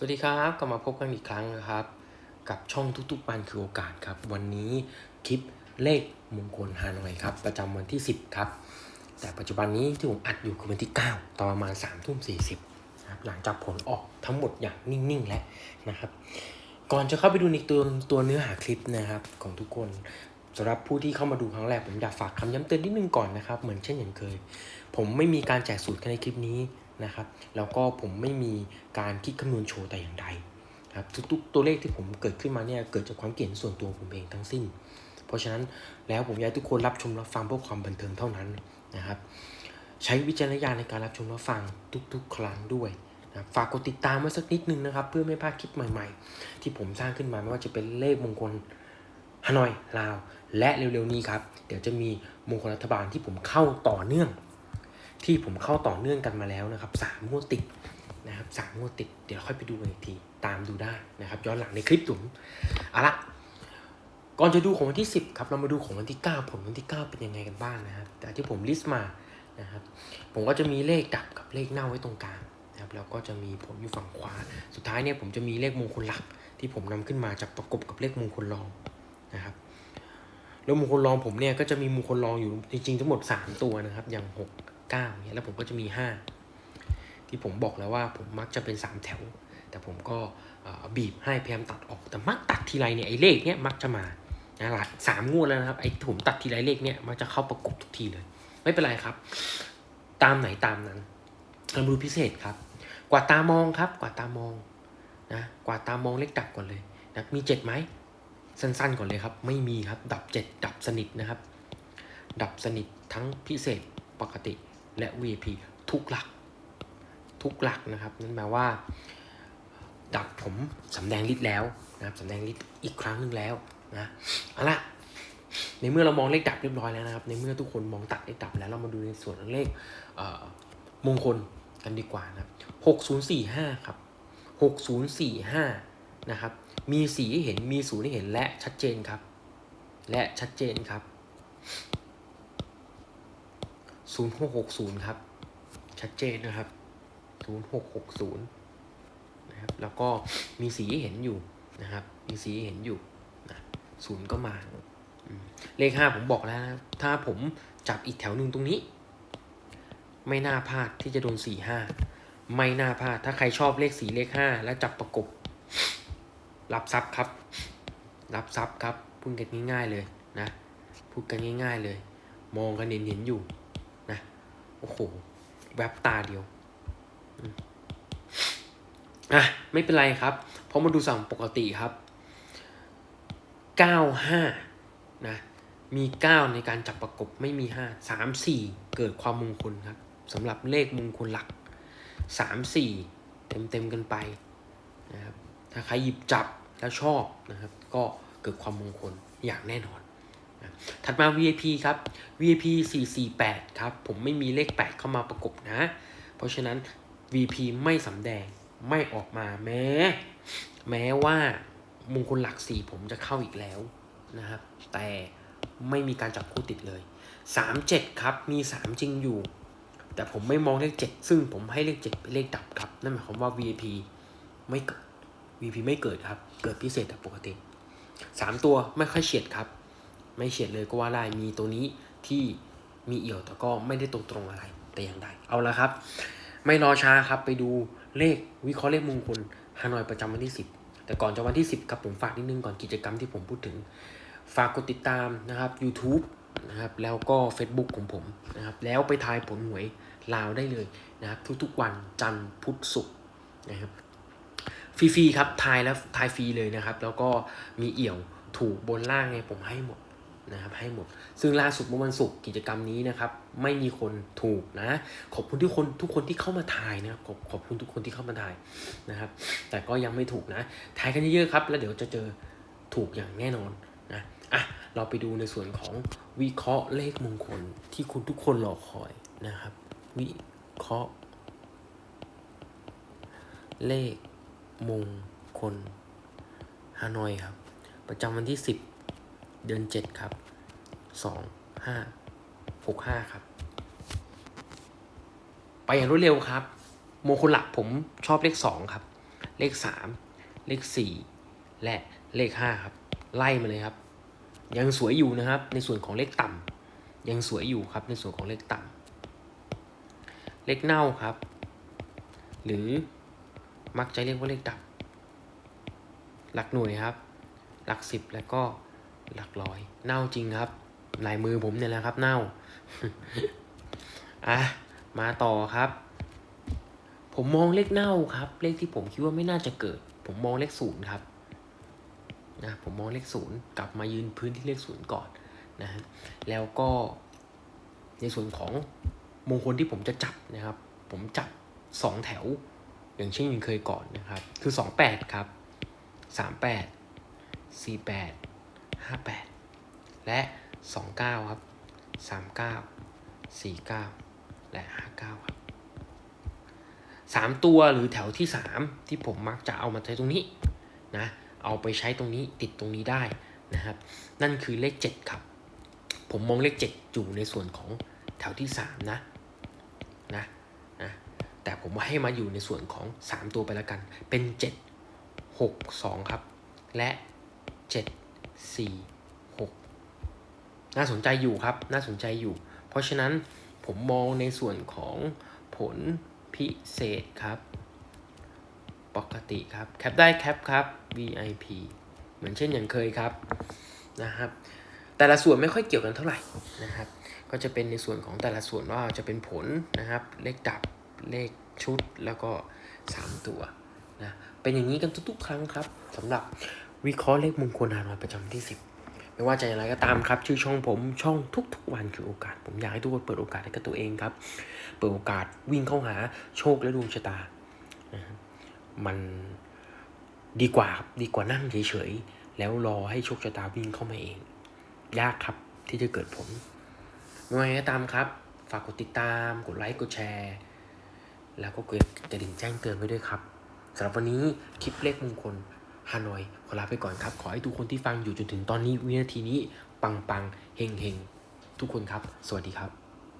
สวัสดีครับกลับมาพบกันอีกครั้งนะครับ กับช่องทุกๆวันคือโอกาสครับ วันนี้คลิปเลขมงคลฮานอยครับ ประจำวันที่ 10 ครับ แต่ปัจจุบันนี้ที่ผมอัดอยู่คือวันที่ 9 ตอนประมาณ3ทุ่ม40นะครับหลังจากผลออกทั้งหมดอย่างนิ่งๆแล้วนะครับ ก่อนจะเข้าไปดูในตัวตัวเนื้อหาคลิปนะครับของทุกคนสำหรับผู้ที่เข้ามาดูครั้งแรกผมอยากฝากคำย้ำเตือนนิดนึงก่อนนะครับ เหมือนเช่นอย่างเคย ผมไม่มีการแจกสูตรในคลิปนี้ นะครับ แล้วก็ผมไม่มีการคิดคำนวณโชว์แต่อย่างใดครับทุกๆตัวเลขที่ผมเกิดขึ้นมาเนี่ยเกิดจากความเก่งส่วนตัวผมเองทั้งสิ้น เพราะฉะนั้นแล้วผมอยากทุกคนรับชมรับฟังเพื่อความบันเทิงเท่านั้นนะครับ ใช้วิจารณญาณในการรับชมรับฟังทุก ๆ ครั้งด้วยนะฝากกดติดตามไว้สักนิดนึงนะครับ เพื่อไม่พลาดคลิปใหม่ ๆ ที่ผมสร้างขึ้นมาไม่ว่าจะเป็นเลขมงคลฮานอยลาว และเร็วๆนี้ครับ เดี๋ยวจะมีมงคลรัฐบาลที่ผมเข้าต่อเนื่อง ที่ผมเข้าต่อเนื่องกันมาแล้วนะครับสามงวดติดนะครับสามงวดติด เดี๋ยวค่อยไปดูกันอีกที ตามดูได้นะครับ ย้อนหลังในคลิปผมเอาละก่อนจะดูของวันที่ 10 ครับ เรามาดูของวันที่ 9 ผลวันที่ 9 เป็นยังไงกันบ้างนะครับแต่ที่ผมลิสต์มานะครับ ผมก็จะมีเลขดับกับเลขเน่าไว้ตรงกลางนะครับ แล้วก็จะมีผลอยู่ฝั่งขวา สุดท้ายเนี่ยผมจะมีเลขมงคลหลัก ที่ผมนำขึ้นมาจากประกบกับเลขมงคลรองนะครับแล้วมงคลรองผมเนี่ยก็จะมีมงคลรองอยู่จริงๆทั้งหมด 3 ตัวนะครับ อย่าง 6 9เนี่ยแล้วผมก็จะมี 5 ที่ผมบอกแล้วว่าผมมักจะเป็น 3 แถว แต่ผมก็บีบให้พยายามตัดออกแต่มักตัดทีไรเนี่ยไอ้เลขเนี่ยมักจะมานะหลายสามงวดแล้วนะครับไอ้ผมตัดทีไรเลขเนี่ยมักจะเข้าประกบทุกทีเลย ไม่เป็นไรครับ ตามไหนตามนั้นเราดูพิเศษครับ กว่าตามองครับ กว่าตามองนะกว่าตามองเลขดับก่อนเลยนะมีเจ็ดไหมสั้นๆก่อนเลยครับ ไม่มีครับ ดับเจ็ดดับสนิทนะครับ ดับสนิททั้งพิเศษปกติ และ VIP ทุกหลัก ทุกหลักนะครับ นั่นหมายว่า ดับผมสำแดงฤทธิ์แล้วนะครับสำแดงฤทธิ์อีกครั้งหนึ่งแล้วนะเอาละในเมื่อเรามองเลขดับเรียบร้อยแล้วนะครับ ในเมื่อทุกคนมองตัดเลขดับแล้วเรามาดูในส่วนของเลขมงคลกันดีกว่านะครับหกศูนย์สี่ห้าครับหกศูนย์สี่ห้านะครับ มีสีให้เห็น มีศูนย์ให้เห็น และชัดเจนครับ และชัดเจนครับ 0660ครับ ชัดเจนนะครับ0660นย์นะครับ แล้วก็มีสีเห็นอยู่นะครับ มีสีเห็นอยู่นะศูนย์ก็มา เลขห้าผมบอกแล้วนะ ถ้าผมจับอีกแถวหนึ่งตรงนี้ ไม่น่าพลาดที่จะโดนสี่ห้าไม่น่าพลาด ถ้าใครชอบเลขสีเลขห้าแล้วจับประกบ รับทรัพย์ครับ รับทรัพย์ครับพูดกันง่ายๆเลยนะ พูดกันง่าย ๆเลย มองกันเห็นเห็นอยู่ โอ้โห แวบตาเดียวอะไม่เป็นไรครับ เพราะมาดูสั่งปกติครับ 95 นะ มี 9 ในการจับประกบไม่มี 5 3 4 เกิดความมงคลครับสำหรับเลขมงคลหลัก 3 4 เต็มเต็มกันไปนะครับถ้าใครหยิบจับแล้วชอบนะครับ ก็เกิดความมงคลอย่างแน่นอน ถัดมา VIP ครับ VIP 448 ครับ ผมไม่มีเลข 8 เข้ามาประกบนะ เพราะฉะนั้น VP ไม่สำแดงไม่ออกมาแม้ แม้ว่ามงคลหลักสี่ผมจะเข้าอีกแล้วนะครับ แต่ไม่มีการจับคู่ติดเลย 37 ครับมี 3 จริงอยู่ แต่ผมไม่มองเลข 7 ซึ่งผมให้เลข 7 เป็นเลขดับครับ นั่นหมายความว่า VIP ไม่เกิด VP ไม่เกิดครับ เกิดพิเศษแต่ปกติ 3 ตัวไม่ค่อยเฉียดครับ ไม่เฉียดเลยก็ว่าได้มีตัวนี้ที่มีเอี่ยวแต่ก็ไม่ได้ตรงๆอะไรแต่อย่างใดเอาละครับ ไม่รอช้าครับไปดูเลขวิเคราะห์เลขมงคลฮานอยประจำวันที่ 10 แต่ก่อนจะวันที่ 10ครับผมฝากนิดนึงก่อนกิจกรรมที่ผมพูดถึง ฝากกดติดตามนะครับ YouTube นะครับแล้วก็ Facebook ของผมนะครับแล้วไปทายผลหวยลาวได้เลยนะครับทุกๆวันจันทร์พุธศุกร์นะครับฟรีๆครับทายแล้วทายฟรีเลยนะครับ แล้วก็มีเอี่ยวถูกบนล่างไงผมให้หมด นะครับให้หมด ซึ่งล่าสุดเมื่อวันศุกร์กิจกรรมนี้นะครับ ไม่มีคนถูกนะ ขอบคุณทุกคนทุกคนที่เข้ามาทายนะครับขอบขอบคุณทุกคนที่เข้ามาทายนะครับ แต่ก็ยังไม่ถูกนะทายกันเยอะๆครับ แล้วเดี๋ยวจะเจอถูกอย่างแน่นอนนะอะเราไปดูในส่วนของวิเคราะห์เลขมงคลที่คุณทุกคนรอคอยนะครับ วิเคราะห์ เลขมงคลฮานอยครับ ประจำวันที่ 10 เดือน7ครับ2 5 6 5ครับ ไปอย่างรวดเร็วครับ โมงคลหลักผมชอบเลข2ครับ เลขสามเลขสี่และเลขห้าครับ ไล่มาเลยครับ ยังสวยอยู่นะครับ ในส่วนของเลขต่ำยังสวยอยู่ครับในส่วนของเลขต่ำเลขเน่าครับ หรือมักจะเรียกว่าเลขดับ หลักหน่วยครับ หลักสิบแล้วก็ หลักร้อย เน่าจริงครับ ลายมือผมเนี่ยแหละครับ เน่า อะ มาต่อครับ ผมมองเลขเน่าครับ เลขที่ผมคิดว่าไม่น่าจะเกิด ผมมองเลขศูนย์ครับ นะ ผมมองเลขศูนย์กลับมายืนพื้นที่เลขศูนย์ก่อนนะฮะ แล้วก็ในส่วนของมงคลที่ผมจะจับนะครับ ผมจับสองแถว อย่างเช่นยังเคยก่อนนะครับ คือสองแปดครับสามแปดสี่แปด ห้าแปดและสองเก้าครับสามเก้าสี่เก้าและห้าเก้าครับสามตัวหรือแถวที่สามที่ผมมักจะเอามาใช้ตรงนี้นะ เอาไปใช้ตรงนี้ติดตรงนี้ได้นะครับ นั่นคือเลขเจ็ดครับ ผมมองเลขเจ็ดอยู่ในส่วนของแถวที่สามนะนะนะแต่ผมให้มาอยู่ในส่วนของ 3 ตัวไปแล้วกัน เป็น 7 6 2 ครับ และ 7 4 6น่าสนใจอยู่ครับ น่าสนใจอยู่ เพราะฉะนั้นผมมองในส่วนของผลพิเศษครับ ปกติครับ แคปได้แคปครับ VIP เหมือนเช่นอย่างเคยครับนะครับ แต่ละส่วนไม่ค่อยเกี่ยวกันเท่าไหร่นะครับ ก็จะเป็นในส่วนของแต่ละส่วนว่าจะเป็นผลนะครับ เลขดับ เลขชุดแล้วก็ 3 ตัวนะ เป็นอย่างนี้กันทุกๆ ครั้งครับสำหรับ วิเคราะห์เลขมงคลฮานอยประจำที่ 10 ไม่ว่าจะอย่างไรก็ตามครับ ชื่อช่องผมช่องทุกๆวันคือโอกาส ผมอยากให้ทุกคนเปิดโอกาสให้กับตัวเองครับ เปิดโอกาสวิ่งเข้าหาโชคและดวงชะตานะมันดีกว่าครับดีกว่านั่งเฉยๆแล้วรอให้โชคชะตาวิ่งเข้ามาเอง ยากครับที่จะเกิดผลไม่ว่าอย่างไรก็ตามครับ ฝากกดติดตาม กดไลค์กดแชร์ แล้วก็กดกระดิ่งแจ้งเตือนไว้ด้วยครับสำหรับวันนี้คลิปเลขมงคล ฮานอยขอลาไปก่อนครับ ขอให้ทุกคนที่ฟังอยู่จนถึงตอนนี้วินาทีนี้ปังปังเฮงเฮงทุกคนครับ สวัสดีครับ